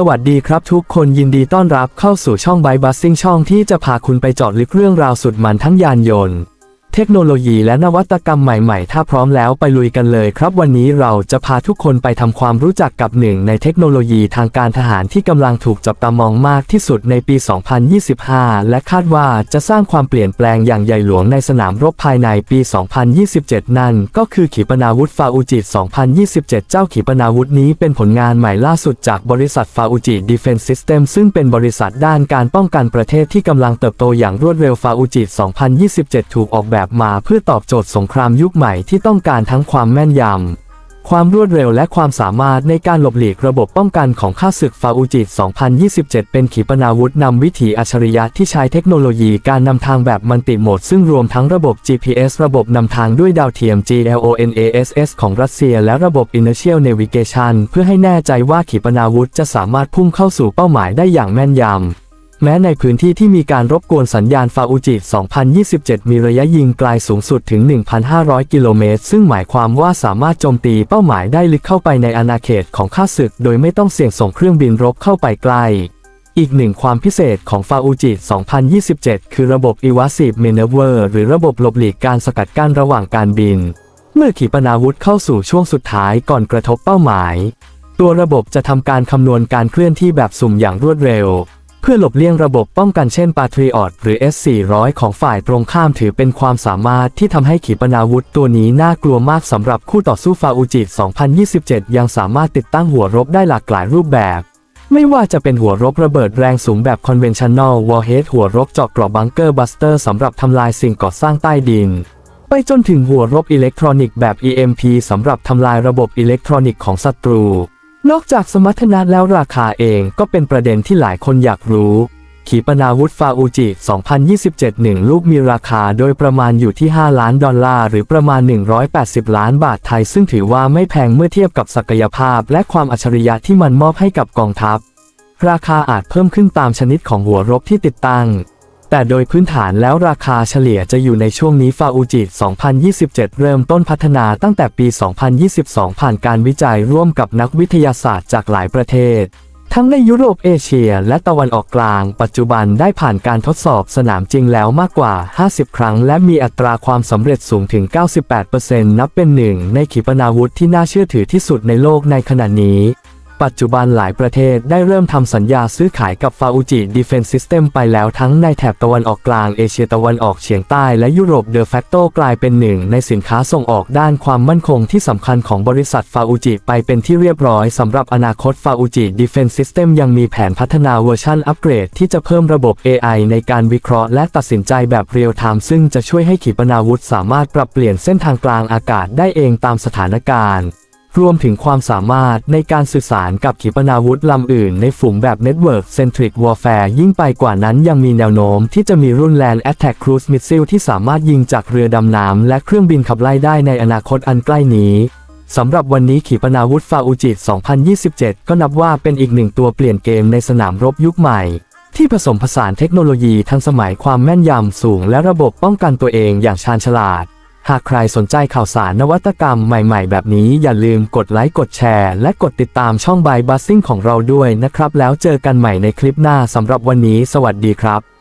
สวัสดีครับทุกคนยินดีต้อนรับเข้าสู่ช่องไบบัสซิ่งช่องที่จะพาคุณไปเจาะลึกเรื่องราวสุดมันทั้งยานยนต์ เทคโนโลยีและนวัตกรรมใหม่ๆ ถ้าพร้อมแล้วไปลุยกันเลยครับวันนี้เราจะพาทุกคนไปทำความรู้จักกับหนึ่งในเทคโนโลยีทางการทหารที่กำลังถูกจับตามองมากที่สุดในปี 2025 และคาดว่าจะสร้างความเปลี่ยนแปลงอย่างใหญ่หลวงในสนามรบภายในปี 2027 นั่นก็คือขีปนาวุธฟาอุจิต 2027 เจ้าขีปนาวุธนี้เป็นผลงานใหม่ล่าสุดจากบริษัทฟาอุจิ Defense System ซึ่งเป็นบริษัทด้านการป้องกันประเทศที่กำลังเติบโตอย่างรวดเร็วฟาอุจิต 2027 ถูกออกแบบมาเพื่อตอบโจทย์สงครามยุคใหม่ที่ต้องการทั้งความแม่นยำ ความรวดเร็วและความสามารถในการหลบหลีกระบบป้องกันของข้าศึกฟาอุจิต 2027 เป็นขีปนาวุธนำวิถีอัจฉริยะที่ใช้เทคโนโลยีการนำทางแบบมัลติโหมด ซึ่งรวมทั้งระบบ GPS ระบบนำทางด้วยดาวเทียม GLONASS ของรัสเซีย และระบบ Inertial Navigation เพื่อให้แน่ใจว่าขีปนาวุธจะสามารถพุ่งเข้าสู่เป้าหมายได้อย่างแม่นยำ แม้ในพื้นที่ที่มีการรบกวนสัญญาณฟาอุจิ 2027 มีระยะยิงไกลสูงสุดถึง 1,500 กิโลเมตร ซึ่งหมายความว่าสามารถโจมตีเป้าหมายได้ลึกเข้าไปในอาณาเขตของข้าศึก โดยไม่ต้องเสี่ยงส่งเครื่องบินรบเข้าไปใกล้อีกหนึ่งความพิเศษของฟาอุจิ 2027 คือระบบ Evasive Maneuver หรือระบบหลบหลีกการสกัดกั้นระหว่างการบิน เมื่อขีปนาวุธเข้าสู่ช่วงสุดท้ายก่อนกระทบเป้าหมาย ตัวระบบจะทำการคำนวณการเคลื่อนที่แบบสุ่มอย่างรวดเร็ว เพื่อหลบเลี่ยงระบบป้องกันเช่น Patriot หรือ S400 ของฝ่ายตรงข้ามถือเป็นความสามารถที่ทำให้ขีปนาวุธตัวนี้น่ากลัวมากสำหรับคู่ต่อสู้ฟาอุจิ 2027 ยังสามารถติดตั้งหัวรบได้หลากหลายรูปแบบ ไม่ว่าจะเป็นหัวรบระเบิดแรงสูงแบบ Conventional Warhead หัวรบเจาะเกราะบังเกอร์บัสเตอร์สำหรับทำลายสิ่งก่อสร้างใต้ดินไปจนถึงหัวรบอิเล็กทรอนิกส์แบบ EMP สำหรับทำลายระบบอิเล็กทรอนิกส์ของศัตรู นอกจากสมรรถนะแล้วราคาเองก็เป็นประเด็นที่หลายคนอยากรู้ ขีปนาวุธฟาอูจิ 2027หนึ่งลูกมีราคาโดยประมาณอยู่ที่ 5 ล้านดอลลาร์หรือประมาณ 180 ล้านบาทไทย ซึ่งถือว่าไม่แพงเมื่อเทียบกับศักยภาพ และความอัจฉริยะที่มันมอบให้กับกองทัพ ราคาอาจเพิ่มขึ้นตามชนิดของหัวรบที่ติดตั้ง แต่โดยพื้นฐานแล้วราคาเฉลี่ยจะอยู่ในช่วงนี้ฟาอูจิ 2027 เริ่มต้นพัฒนาตั้งแต่ปี 2022 ผ่านการวิจัยร่วมกับนักวิทยาศาสตร์จากหลายประเทศ ทั้งในยุโรปเอเชีย และตะวันออกกลาง ปัจจุบันได้ผ่านการทดสอบสนามจริงแล้วมากกว่า 50 ครั้ง และมีอัตราความสำเร็จสูงถึง 98%นับเป็นหนึ่งในขีปนาวุธที่น่าเชื่อถือที่สุดในโลกในขณะนี้ ปัจจุบันหลายประเทศได้เริ่มทำสัญญาซื้อขายกับฟาอุจิ Defense System ไปแล้วทั้งในแถบตะวันออกกลางเอเชียตะวันออกเฉียงใต้และยุโรปเดอ facto กลายเป็นหนึ่งในสินค้าส่งออกด้านความมั่นคงที่สำคัญของบริษัทฟาอุจิไปเป็นที่เรียบร้อยสำหรับอนาคตฟาอุจิ Defense System ยังมีแผนพัฒนาเวอร์ชันอัปเกรดที่จะเพิ่มระบบ AI ในการวิเคราะห์และตัดสินใจแบบเรียลไทม์ซึ่งจะช่วยให้ขีปนาวุธสามารถปรับเปลี่ยนเส้นทางกลางอากาศได้เองตามสถานการณ์ รวมถึงความสามารถในการสื่อสารกับขีปนาวุธลำอื่นในฝูงแบบ Network Centric Warfare ยิ่งไปกว่านั้นยังมีแนวโน้มที่จะมีรุ่น Land Attack Cruise Missile ที่สามารถยิงจากเรือดำน้ำและเครื่องบินขับไล่ได้ในอนาคตอันใกล้นี้สำหรับวันนี้ขีปนาวุธฟาอุจิ 2027 ก็นับว่าเป็นอีกหนึ่งตัวเปลี่ยนเกมในสนามรบยุคใหม่ ที่ผสมผสานเทคโนโลยีทันสมัยความแม่นยำสูงและระบบป้องกันตัวเองอย่างชาญฉลาด หากใครสนใจข่าวสารนวัตกรรมใหม่ๆ แบบนี้อย่าลืมกดไลค์กดแชร์ และกดติดตามช่องบายบัสซิ่งของเราด้วยนะครับ แล้วเจอกันใหม่ในคลิปหน้าสำหรับวันนี้ สวัสดีครับ